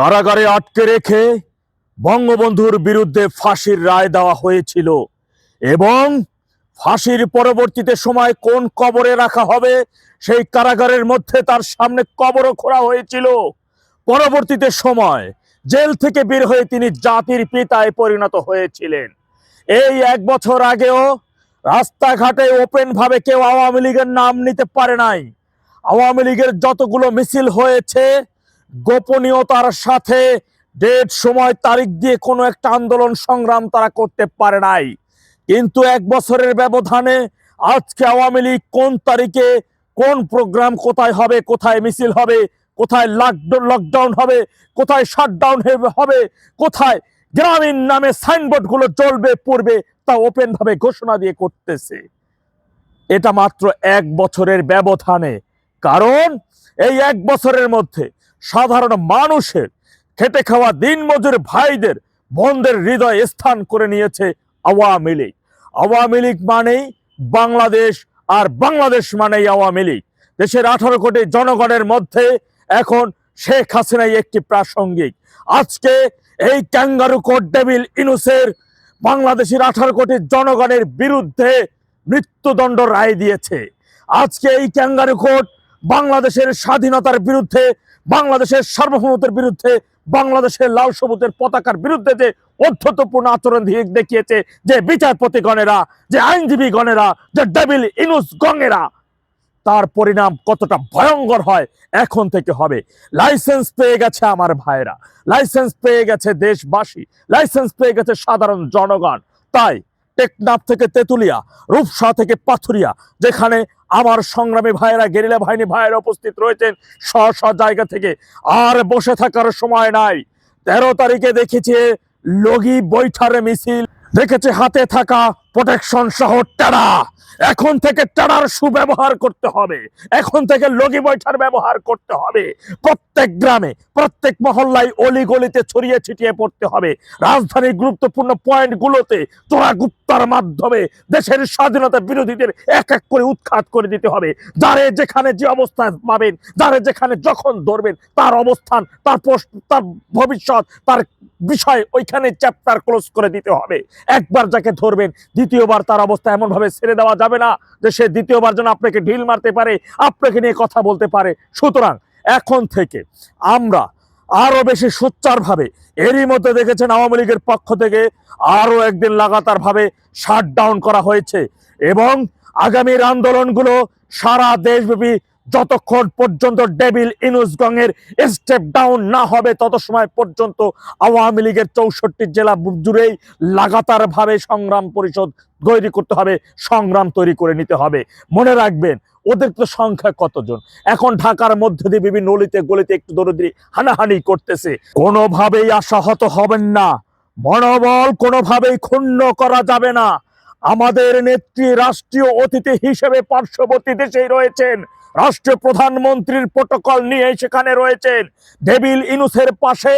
কারাগারে আটকে রেখে বঙ্গবন্ধুর বিরুদ্ধে ফাঁসির রায় দেওয়া হয়েছিল। এবং ফাঁসির পরবর্তীতে সময় কোন কবরে রাখা হবে, সেই কারাগারের মধ্যে তার সামনে কবরও খোঁড়া হয়েছিল। পরবর্তীতে সময় জেল থেকে বের হয়ে তিনি জাতির পিতায় পরিণত হয়েছিলেন। এই এক বছর আগেও রাস্তাঘাটে ওপেন ভাবে কেউ আওয়ামী লীগের নাম নিতে পারে নাই। আওয়ামী লীগের যতগুলো মিছিল হয়েছে গোপনীয়তার সাথে ডেট, সময়, তারিখ দিয়ে কোনো একটা আন্দোলন সংগ্রাম তারা করতে পারে নাই। কিন্তু এক বছরের ব্যবধানে আজকে আওয়ামী লীগ কোন তারিখে কোন প্রোগ্রাম কোথায় হবে, কোথায় মিছিল হবে, কোথায় লকডাউন হবে, কোথায় শাটডাউন হবে, কোথায় গ্রামীণ নামে সাইনবোর্ডগুলো জ্বলবে, পড়বে, তা ওপেন ভাবে ঘোষণা দিয়ে করতেছে। এটা মাত্র এক বছরের ব্যবধানে। কারণ এই এক বছরের মধ্যে সাধারণ মানুষের খেটে খাওয়া দিনমজুর ভাইদের বন্ধের হৃদয় স্থান করে নিয়েছে আওয়ামী লীগ। আওয়ামী লীগ মানেই বাংলাদেশ আর বাংলাদেশ মানেই আওয়ামী লীগ। দেশের আঠারো কোটি জনগণের মধ্যে এখন শেখ হাসিনাই একটি প্রাসঙ্গিক। আজকে এই ক্যাঙ্গারু কোট ডেভিল ইনুসের বাংলাদেশের আঠারো কোটি জনগণের বিরুদ্ধে মৃত্যুদণ্ড রায় দিয়েছে। আজকে এই ক্যাঙ্গারু কোট বাংলাদেশের স্বাধীনতার বিরুদ্ধে বাংলাদেশের সার্বভৌমত্বের বিরুদ্ধে, বাংলাদেশের লাল সবুজের পতাকার বিরুদ্ধে যে অধ্যতপূর্ণ আচরণ দেখিয়েছে যে বিচারপতি গণেরা যে আইনজীবী গণেরা যে ডেভিল ইনুস গঙ্গেরা তার পরিণাম কতটা ভয়ঙ্কর হয় এখন থেকে হবে। লাইসেন্স পেয়ে গেছে আমার ভাইরা লাইসেন্স পেয়ে গেছে দেশবাসী, লাইসেন্স পেয়ে গেছে সাধারণ জনগণ। তাই টেকনাফ থেকে তেতুলিয়া, রূপসা থেকে পাথুরিয়া, যেখানে আমার সংগ্রামী ভাইয়েরা, গেরিলা বাহিনী ভাইয়েরা উপস্থিত রয়েছেন স্ব স্ব জায়গা থেকে। আর বসে থাকার সময় নাই। তেরো তারিখে দেখেছে লগি বৈঠারে মিছিল, দেখেছে হাতে থাকা প্রোটেকশন সহ টেরা। এখন থেকে টেরার সুব্যবহার করতে হবে। এখন থেকে লগি বৈঠার ব্যবহার করতে হবে। প্রত্যেক গ্রামে, প্রত্যেক মহল্লায় অলি গলিতে ছড়িয়ে ছিটিয়ে পড়তে হবে। রাজধানীর গুরুত্বপূর্ণ পয়েন্টগুলোতে চোরা গুপ্তার মাধ্যমে দেশের স্বাধীনতা বিরোধীদের এক এক করে উৎখাত করে দিতে হবে। যারে যেখানে যে অবস্থান পাবেন, যারে যেখানে যখন ধরবেন, তার অবস্থান, তার তার ভবিষ্যৎ, তার বিষয় ওইখানে চ্যাপ্টার ক্লোজ করে দিতে হবে। একবার যাকে ধরবেন, দ্বিতীয়বার তার অবস্থা এমন ভাবে ছেড়ে দেওয়া যাবে না যে সে দ্বিতীয়বার যেন আপনাকে ঢিল মারতে পারে, আপনাকে নিয়ে কথা বলতে পারে। সুতরাং এখন থেকে আমরা আরও বেশি সোচ্চারভাবে এরই মধ্যে দেখেছেন আওয়ামী লীগের পক্ষ থেকে আরও একদিন লাগাতারভাবে শাট ডাউন করা হয়েছে এবং আগামীর আন্দোলনগুলো সারা দেশব্যাপী যতক্ষণ পর্যন্ত ডেভিল ইনুসগংয়ের স্টেপ ডাউন না হবে, তত সময় পর্যন্ত আওয়ামী লীগের চৌষট্টি জেলা জুড়েই লাগাতার ভাবে সংগ্রাম পরিষদ তৈরি করতে হবে, সংগ্রাম তৈরি করে নিতে হবে। মনে রাখবেন, ওদের তো সংখ্যা কতজন? এখন ঢাকার মধ্যে দিয়ে বিভিন্ন অলিতে গলিতে একটু দরিদ্রি হানাহানি করতেছে। কোনোভাবেই আশাহত হবেন না। মনোবল কোনোভাবেই ক্ষুণ্ণ করা যাবে না। আমাদের নেত্রী রাষ্ট্রীয় অতিথি হিসেবে পার্শ্ববর্তী দেশেই রয়েছেন। রাষ্ট্রীয় প্রধানমন্ত্রীর প্রোটোকল নিয়ে সেখানে রয়েছেন ডেভিল ইনুসের পাশে।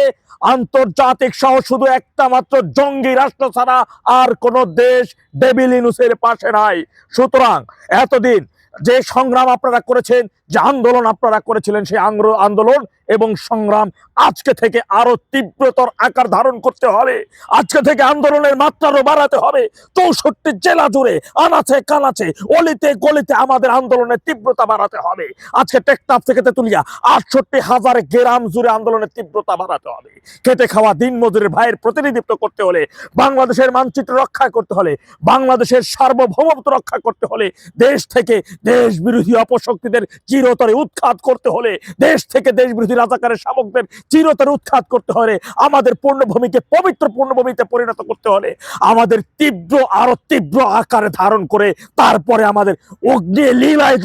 আন্তর্জাতিক সহ শুধু একটা মাত্র জঙ্গি রাষ্ট্র ছাড়া আর কোন দেশ ডেভিল ইনুসের পাশে নাই। সুতরাং এতদিন যে সংগ্রাম আপনারা করেছেন, যে আন্দোলন আপনারা করেছিলেন সেই আন্দোলন এবং সংগ্রাম আজকে থেকে আরও তীব্রতর আকার ধারণ করতে হবে। আজকে থেকে আন্দোলনের মাত্রারও বাড়াতে হবে। চৌষট্টি জেলা জুড়ে আনাচে কানাচে, অলিতে গলিতে আমাদের আন্দোলনের তীব্রতা বাড়াতে হবে। আজকে টেকটাপ থেকে তেতুলিয়া, আটষট্টি হাজার গ্রাম জুড়ে আন্দোলনের তীব্রতা বাড়াতে হবে। খেটে খাওয়া দিন মজুরের ভাইয়ের প্রতিনিধিত্ব করতে হলে, বাংলাদেশের মানচিত্র রক্ষা করতে হলে, বাংলাদেশের সার্বভৌমত্ব রক্ষা করতে হলে, দেশ থেকে দেশ বিরোধী অপশক্তিদের চিরতরে উৎখাত করতে হলে, দেশ থেকে দেশ বিরোধী রাজাকারের শাবকদের চিরতরে উৎখাত করতে হলে, আমাদের পূর্ণভূমিকে পবিত্র পূর্ণভূমিতে পরিণত করতে হলে, আমাদের তীব্র, আরও তীব্র আকারে ধারণ করে তারপরে আমাদের অগ্নি লীলায়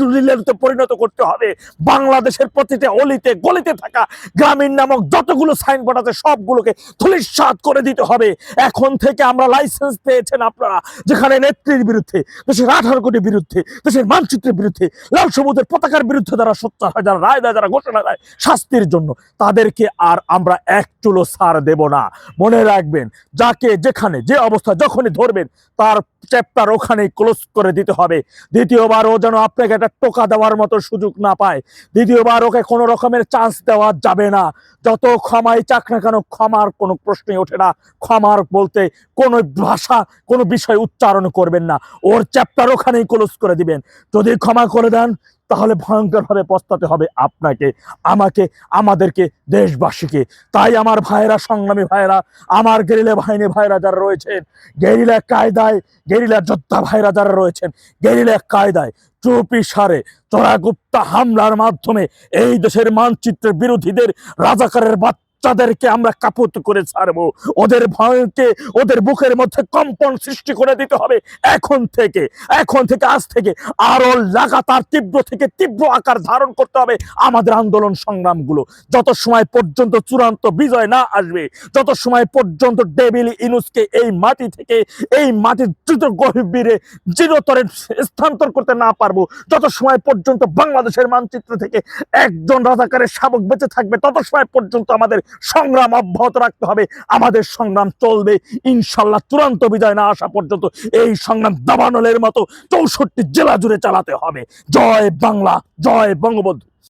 পরিণত করতে হবে। বাংলাদেশের প্রতিটা অলিতে গলিতে থাকা গ্রামীণ নামক যতগুলো সাইনবোর্ড আছে, সবগুলোকে ধুলিস্বাদ করে দিতে হবে। এখন থেকে আমরা লাইসেন্স পেয়েছেন আপনারা, যেখানে নেত্রীর বিরুদ্ধে, দেশের আঠারো কোটির বিরুদ্ধে, দেশের মানচিত্রের বিরুদ্ধে, লাল সমুদ্রের পতাকার বিরুদ্ধে যারা সোচ্চার হয়, যারা রায় দেয়, যারা ঘোষণা দেয়, শাস্তি মুক্তির জন্য তাদেরকে আর আমরা এক চুলো সার দেব না। মনে রাখবেন, যাকে যেখানে, যে অবস্থা যখনই ধরবেন, তার চ্যাপ্টার ওখানেই ক্লোজ করে দিতে হবে। দ্বিতীয়বার ও যেন আপনাকে একটা টোকা দেওয়ার মতো সুযোগ না পায়। দ্বিতীয়বার ওকে কোনো রকমের চান্স দেওয়া যাবে না। যত ক্ষমাই চাক না কেন, ক্ষমার কোনো প্রশ্নই ওঠে না। ক্ষমার বলতে কোনো ভাষা, কোনো বিষয় উচ্চারণ করবেন না। ওর চ্যাপ্টার ওখানেই ক্লোজ করে দিবেন। যদি ক্ষমা করে দেন তাহলে ভয়ঙ্করভাবে পস্তাতে হবে আপনাকে, আমাকে, আমাদেরকে, দেশবাসীকে। তাই আমার ভাইয়েরা, সংগ্রামী ভাইয়েরা, আমার গেরিলা বাহিনী ভাইরা যারা রয়েছেন, গেরিলা কায়দায়, গেরিলা যোদ্ধা ভাইরা যারা রয়েছেন, গেরিলা কায়দায় চুপি সারে চোরাগুপ্তা হামলার মাধ্যমে এই দেশের মানচিত্রের বিরোধীদের, রাজাকারের বাচ্চাদেরকে আমরা কাপুত করে ছাড়বো, ওদের ভয়কে ওদের বুকের মধ্যে কম্পন সৃষ্টি করে দিতে হবে এখন থেকে এখন থেকে, আজ থেকে। আরও লাগাতার তীব্র থেকে তীব্র আকার ধারণ করতে হবে আমাদের আন্দোলন সংগ্রামগুলো। যত সময় পর্যন্ত চূড়ান্ত বিজয় না আসবে, যত সময় পর্যন্ত ডেভিল ইনুসকে এই মাটি থেকে, এই মাটির দ্রুত গভীরে চিরতরে স্থানান্তর করতে না পারব, যত সময় পর্যন্ত বাংলাদেশের মানচিত্র থেকে একজন রাজাকারের শাবক বেঁচে থাকবে, তত সময় পর্যন্ত আমাদের সংগ্রাম অব্যাহত রাখতে হবে। আমাদের সংগ্রাম চলবে। ইনশাল্লাহ চূড়ান্ত বিজয় না আসা পর্যন্ত এই সংগ্রাম দাবানলের মতো চৌষট্টি জেলা জুড়ে চালাতে হবে। জয় বাংলা, জয় বঙ্গবন্ধু।